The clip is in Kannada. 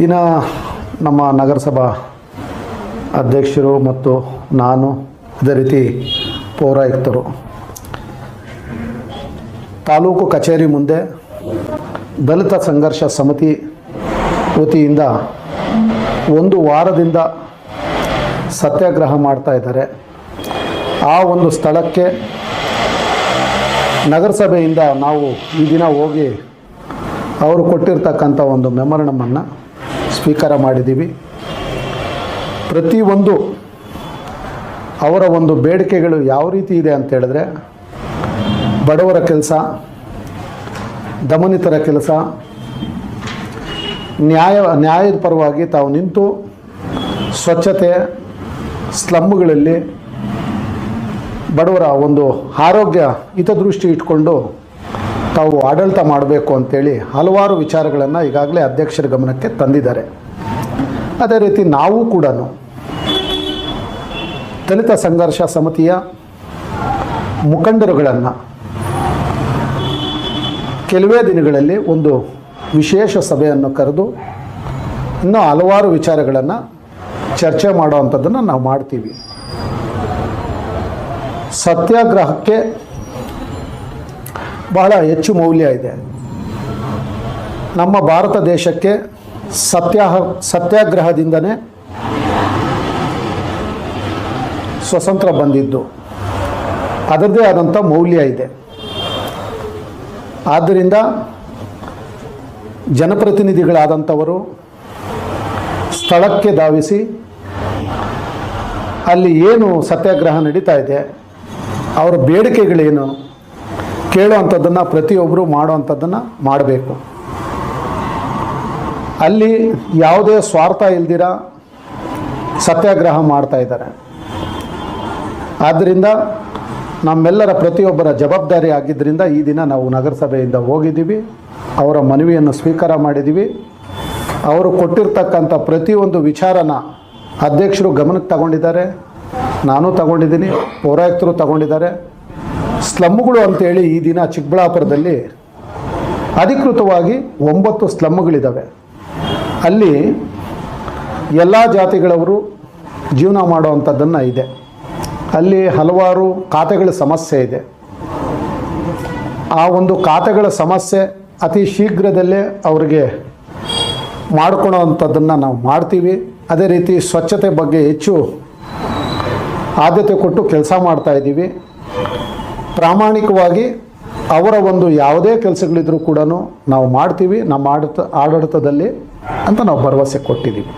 ದಿನ ನಮ್ಮ ನಗರಸಭಾ ಅಧ್ಯಕ್ಷರು ಮತ್ತು ನಾನು ಅದೇ ರೀತಿ ಪೌರಾಯುಕ್ತರು. ತಾಲೂಕು ಕಚೇರಿ ಮುಂದೆ ದಲಿತ ಸಂಘರ್ಷ ಸಮಿತಿ ವತಿಯಿಂದ ಒಂದು ವಾರದಿಂದ ಸತ್ಯಾಗ್ರಹ ಮಾಡ್ತಾ ಇದ್ದಾರೆ. ಆ ಒಂದು ಸ್ಥಳಕ್ಕೆ ನಗರಸಭೆಯಿಂದ ನಾವು ಈ ದಿನ ಹೋಗಿ ಅವರು ಕೊಟ್ಟಿರ್ತಕ್ಕಂಥ ಒಂದು ಮೆಮರಣಮನ್ನು ಸ್ವೀಕಾರ ಮಾಡಿದ್ದೀವಿ. ಪ್ರತಿಯೊಂದು ಅವರ ಒಂದು ಬೇಡಿಕೆಗಳು ಯಾವ ರೀತಿ ಇದೆ ಅಂತ ಹೇಳಿದ್ರೆ, ಬಡವರ ಕೆಲಸ, ದಮನಿತರ ಕೆಲಸ, ನ್ಯಾಯ, ನ್ಯಾಯದ ಪರವಾಗಿ ತಾವು ನಿಂತು ಸ್ವಚ್ಛತೆ, ಸ್ಲಮ್ಗಳಲ್ಲಿ ಬಡವರ ಒಂದು ಆರೋಗ್ಯ ಹಿತದೃಷ್ಟಿ ಇಟ್ಕೊಂಡು ತಾವು ಆಡಳಿತ ಮಾಡಬೇಕು ಅಂತೇಳಿ ಹಲವಾರು ವಿಚಾರಗಳನ್ನು ಈಗಾಗಲೇ ಅಧ್ಯಕ್ಷರ ಗಮನಕ್ಕೆ ತಂದಿದ್ದಾರೆ. ಅದೇ ರೀತಿ ನಾವು ಕೂಡ ದಲಿತ ಸಂಘರ್ಷ ಸಮಿತಿಯ ಮುಖಂಡರುಗಳನ್ನು ಕೆಲವೇ ದಿನಗಳಲ್ಲಿ ಒಂದು ವಿಶೇಷ ಸಭೆಯನ್ನು ಕರೆದು ಇನ್ನೂ ಹಲವಾರು ವಿಚಾರಗಳನ್ನು ಚರ್ಚೆ ಮಾಡುವಂಥದ್ದನ್ನು ನಾವು ಮಾಡ್ತೀವಿ. ಸತ್ಯಾಗ್ರಹಕ್ಕೆ ಬಹಳ ಹೆಚ್ಚು ಮೌಲ್ಯ ಇದೆ. ನಮ್ಮ ಭಾರತ ದೇಶಕ್ಕೆ ಸತ್ಯಾಹ ಸತ್ಯಾಗ್ರಹದಿಂದನೇ ಸ್ವತಂತ್ರ ಬಂದಿದ್ದು. ಅದರದೇ ಆದಂಥ ಮೌಲ್ಯ ಇದೆ. ಆದ್ದರಿಂದ ಜನಪ್ರತಿನಿಧಿಗಳಾದಂಥವರು ಸ್ಥಳಕ್ಕೆ ಧಾವಿಸಿ ಅಲ್ಲಿ ಏನು ಸತ್ಯಾಗ್ರಹ ನಡೀತಾ ಇದೆ, ಅವರ ಬೇಡಿಕೆಗಳೇನು ಕೇಳುವಂಥದ್ದನ್ನು ಪ್ರತಿಯೊಬ್ಬರು ಮಾಡುವಂಥದ್ದನ್ನು ಮಾಡಬೇಕು. ಅಲ್ಲಿ ಯಾವುದೇ ಸ್ವಾರ್ಥ ಇಲ್ದಿರ ಸತ್ಯಾಗ್ರಹ ಮಾಡ್ತಾ ಇದ್ದಾರೆ. ಆದ್ದರಿಂದ ನಮ್ಮೆಲ್ಲರ ಪ್ರತಿಯೊಬ್ಬರ ಜವಾಬ್ದಾರಿ ಆಗಿದ್ದರಿಂದ ಈ ದಿನ ನಾವು ನಗರಸಭೆಯಿಂದ ಹೋಗಿದ್ದೀವಿ. ಅವರ ಮನವಿಯನ್ನು ಸ್ವೀಕಾರ ಮಾಡಿದ್ದೀವಿ. ಅವರು ಕೊಟ್ಟಿರ್ತಕ್ಕಂಥ ಪ್ರತಿಯೊಂದು ವಿಚಾರನ ಅಧ್ಯಕ್ಷರು ಗಮನಕ್ಕೆ ತಗೊಂಡಿದ್ದಾರೆ. ನಾನು ತಗೊಂಡಿದ್ದೀನಿ, ಪೌರಾಯುಕ್ತರು ತಗೊಂಡಿದ್ದಾರೆ. ಸ್ಲಮ್ಗಳು ಅಂತೇಳಿ ಈ ದಿನ ಚಿಕ್ಕಬಳ್ಳಾಪುರದಲ್ಲಿ ಅಧಿಕೃತವಾಗಿ ಒಂಬತ್ತು ಸ್ಲಮ್ಗಳಿದ್ದಾವೆ ಅಲ್ಲಿ ಎಲ್ಲ ಜಾತಿಗಳವರು ಜೀವನ ಮಾಡುವಂಥದ್ದನ್ನು ಇದೆ. ಅಲ್ಲಿ ಹಲವಾರು ಖಾತೆಗಳ ಸಮಸ್ಯೆ ಇದೆ. ಆ ಒಂದು ಖಾತೆಗಳ ಸಮಸ್ಯೆ ಅತಿ ಶೀಘ್ರದಲ್ಲೇ ಅವರಿಗೆ ಮಾಡ್ಕೊಳ್ಳೋವಂಥದ್ದನ್ನು ನಾವು ಮಾಡ್ತೀವಿ. ಅದೇ ರೀತಿ ಸ್ವಚ್ಛತೆ ಬಗ್ಗೆ ಹೆಚ್ಚು ಆದ್ಯತೆ ಕೊಟ್ಟು ಕೆಲಸ ಮಾಡ್ತಾ ಇದ್ದೀವಿ. ಪ್ರಾಮಾಣಿಕವಾಗಿ ಅವರ ಒಂದು ಯಾವುದೇ ಕೆಲಸಗಳಿದ್ರೂ ಕೂಡ ನಾವು ಮಾಡ್ತೀವಿ, ನಮ್ಮ ಆಡಳಿತ ಆಡಳಿತದಲ್ಲಿ ಅಂತ ನಾವು ಭರವಸೆ ಕೊಟ್ಟಿದ್ದೀವಿ.